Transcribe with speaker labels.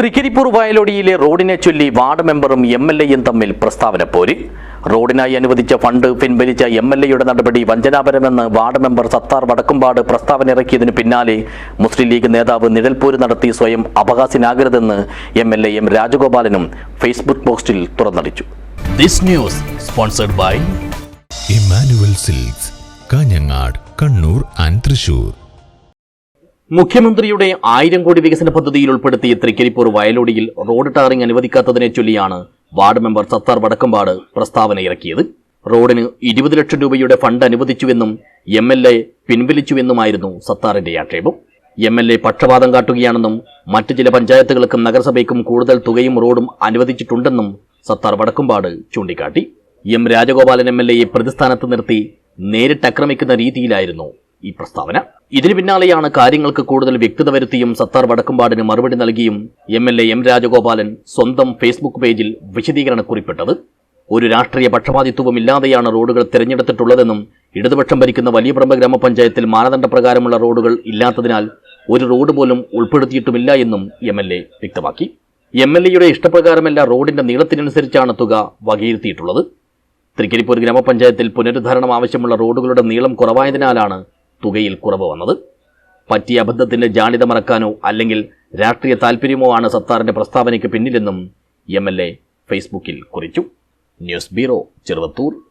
Speaker 1: തൃക്കരിപ്പൂർ വയലൊടിയിലെ റോഡിനെ ചൊല്ലി വാർഡ് മെമ്പറും M L എയും തമ്മിൽ പ്രസ്താവന പോരി. റോഡിനായി അനുവദിച്ച ഫണ്ട് പിൻവലിച്ച എം എൽ എയുടെ നടപടി വഞ്ചനാപരമെന്ന് വാർഡ് മെമ്പർ സത്താർ വടക്കുംപാട് പ്രസ്താവന ഇറക്കിയതിനു പിന്നാലെ മുസ്ലിം ലീഗ് നേതാവ് നിഴൽപൂര് നടത്തി സ്വയം അപഹാസ്യനാകരുതെന്ന് എം എൽ എ എം രാജഗോപാലനും ഫേസ്ബുക്ക് പോസ്റ്റിൽ തുറന്നടിച്ചു. This news sponsored by
Speaker 2: Immanuel Silks Kanhangad Kannur and Thrissur
Speaker 1: മുഖ്യമന്ത്രിയുടെ ആയിരം കോടി വികസന പദ്ധതിയിൽ ഉൾപ്പെടുത്തിയ തൃക്കരിപ്പൂർ വയലോടിയിൽ റോഡ് ടാറിംഗ് അനുവദിക്കാത്തതിനെ ചൊല്ലിയാണ് വാർഡ് മെമ്പർ സത്താർ വടക്കമ്പാട് പ്രസ്താവന ഇറക്കിയത് റോഡിന് ഇരുപത് ലക്ഷം രൂപയുടെ ഫണ്ട് അനുവദിച്ചുവെന്നും എം എൽ എ പിൻവലിച്ചുവെന്നുമായിരുന്നു സത്താറിന്റെ ആക്ഷേപം. എം എൽ എ പക്ഷപാതം കാട്ടുകയാണെന്നും മറ്റു ചില പഞ്ചായത്തുകൾക്കും നഗരസഭയ്ക്കും കൂടുതൽ തുകയും റോഡും അനുവദിച്ചിട്ടുണ്ടെന്നും സത്താർ വടക്കുംപാട് ചൂണ്ടിക്കാട്ടി. എം രാജഗോപാലൻ എം എൽ എയെ പ്രതിസ്ഥാനത്ത് നിർത്തി നേരിട്ടാക്രമിക്കുന്ന രീതിയിലായിരുന്നു ഈ പ്രസ്താവന. ഇതിനു പിന്നാലെയാണ് കാര്യങ്ങൾക്ക് കൂടുതൽ വ്യക്തത വരുത്തിയും സത്താർ വടക്കുംപാടിന് മറുപടി നൽകിയും M L A M Rajagopalan സ്വന്തം ഫേസ്ബുക്ക് പേജിൽ വിശദീകരണം കുറിപ്പിട്ടത് ഒരു രാഷ്ട്രീയ പക്ഷപാതിത്വവും ഇല്ലാതെയാണ് റോഡുകൾ തിരഞ്ഞെടുത്തിട്ടുള്ളതെന്നും ഇടതുപക്ഷം ഭരിക്കുന്ന വലിയ പ്രമ്പ ഗ്രാമപഞ്ചായത്തിൽ മാനദണ്ഡപ്രകാരമുള്ള റോഡുകൾ ഇല്ലാത്തതിനാൽ ഒരു റോഡ് പോലും ഉൾപ്പെടുത്തിയിട്ടുമില്ല എന്നും എം എൽ എ വ്യക്തമാക്കി. എം എൽ എയുടെ ഇഷ്ടപ്രകാരമല്ല റോഡിന്റെ നീളത്തിനനുസരിച്ചാണ് തുക വകയിരുത്തിയിട്ടുള്ളത്. തൃക്കരിപ്പൂർ ഗ്രാമപഞ്ചായത്തിൽ പുനരുദ്ധാരണം ആവശ്യമുള്ള റോഡുകളുടെ നീളം കുറവായതിനാലാണ് തുകയിൽ കുറവ് വന്നത്? പറ്റിയ അബദ്ധത്തിന്റെ ജാണിത മറക്കാനോ അല്ലെങ്കിൽ രാഷ്ട്രീയ താൽപ്പര്യമോ ആണ് സത്താറിന്റെ പ്രസ്താവനയ്ക്ക് പിന്നിലെന്നും എം എൽ എ ഫേസ്ബുക്കിൽ കുറിച്ചു. News bureau Cheruvathur.